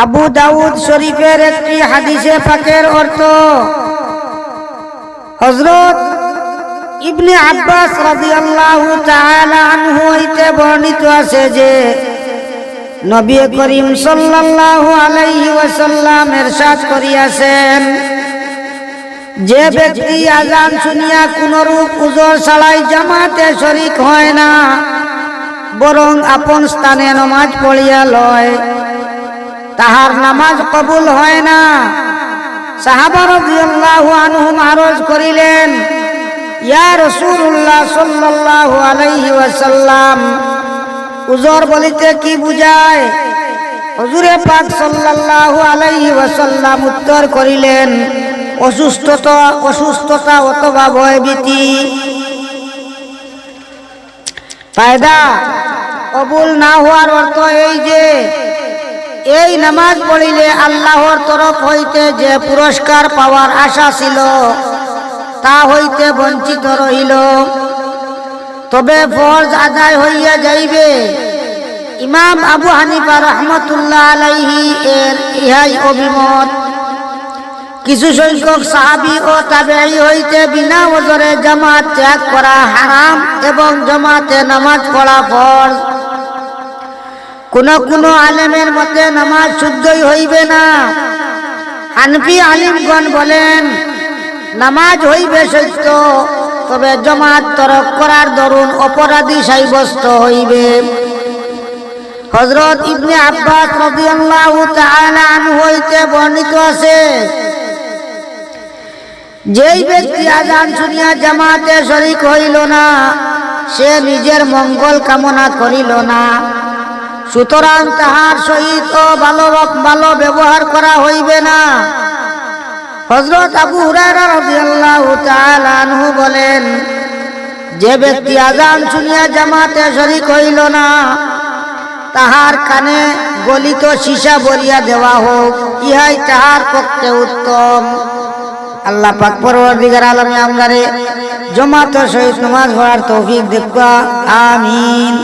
আবু দাউদ শরীফের একটি হাদিসে পাকের অর্থ হজরত ইবনে আব্বাস রাদিয়াল্লাহু তাআলা হইতে বর্ণিত আছে যে, নবী করিম সাল্লাল্লাহু আলাইহি ওয়াসাল্লাম ইরশাদ করিয়াছেন, যে ব্যক্তি আজান শুনিয়া কোনরূপ উজর ছাড়াই জামাতে শরিক হয় না, বরং আপন স্থানে নমাজ পড়িয়া লয়। তাহার নামাজ কবুল হয় না। সাহাবা করিলেন বলিতে কি উত্তর করিলেন, অসুস্থতা অসুস্থতা অথবা ভয়ভীতি। ফায়দা, কবুল না হওয়ার অর্থ এই যে এই নামাজ পড়িলে আল্লাহর তরফ হইতে যে পুরস্কার পাওয়ার আশা ছিল, তা হইতে বঞ্চিত রহিল। তবে ফরজ আদায় হইয়া যাইবে। ইমাম আবু হানিফা রহমতুল্লাহ আলাইহি এর ইহাই অভিমত। কিছু সংখ্যক সাহাবি ও তাবেঈ হইতে বিনা ওজরে জামাত ত্যাগ করা হারাম এবং জামাতে নামাজ পড়া ফরজ। কোন কোন আলেমের মতে নামাজ শুদ্ধই হইবে না। হানফি আলিমগণ বলেন, নামাজ হইবে সত্য, তবে জমাত তরক করার দরুন অপরাধী সাব্যস্ত হইবে। হজরত ইবনে আব্বাস তাআলা আনহু হইতে বর্ণিত আছে, যেই ব্যক্তি আজান শুনিয়া জামাতে শরিক হইল না, সে নিজের মঙ্গল কামনা করিল না। সুতরাং তাহার সহিত ভালো ভালো ব্যবহার করা হইবে না। হজরত আবু আনহু বলেন, যে ব্যক্তি আজান শুনিয়া জামাতে শরিক হইল না, তাহার কানে গলিত সীসা বলিয়া দেওয়া হোক, ইহাই তাহার পক্ষে উত্তম। আল্লাহ পাক পরবর্তীকার আলমে আমরারে জমাত সহিত নামাজ পড়ার তৌফিক দেখবা আমিন।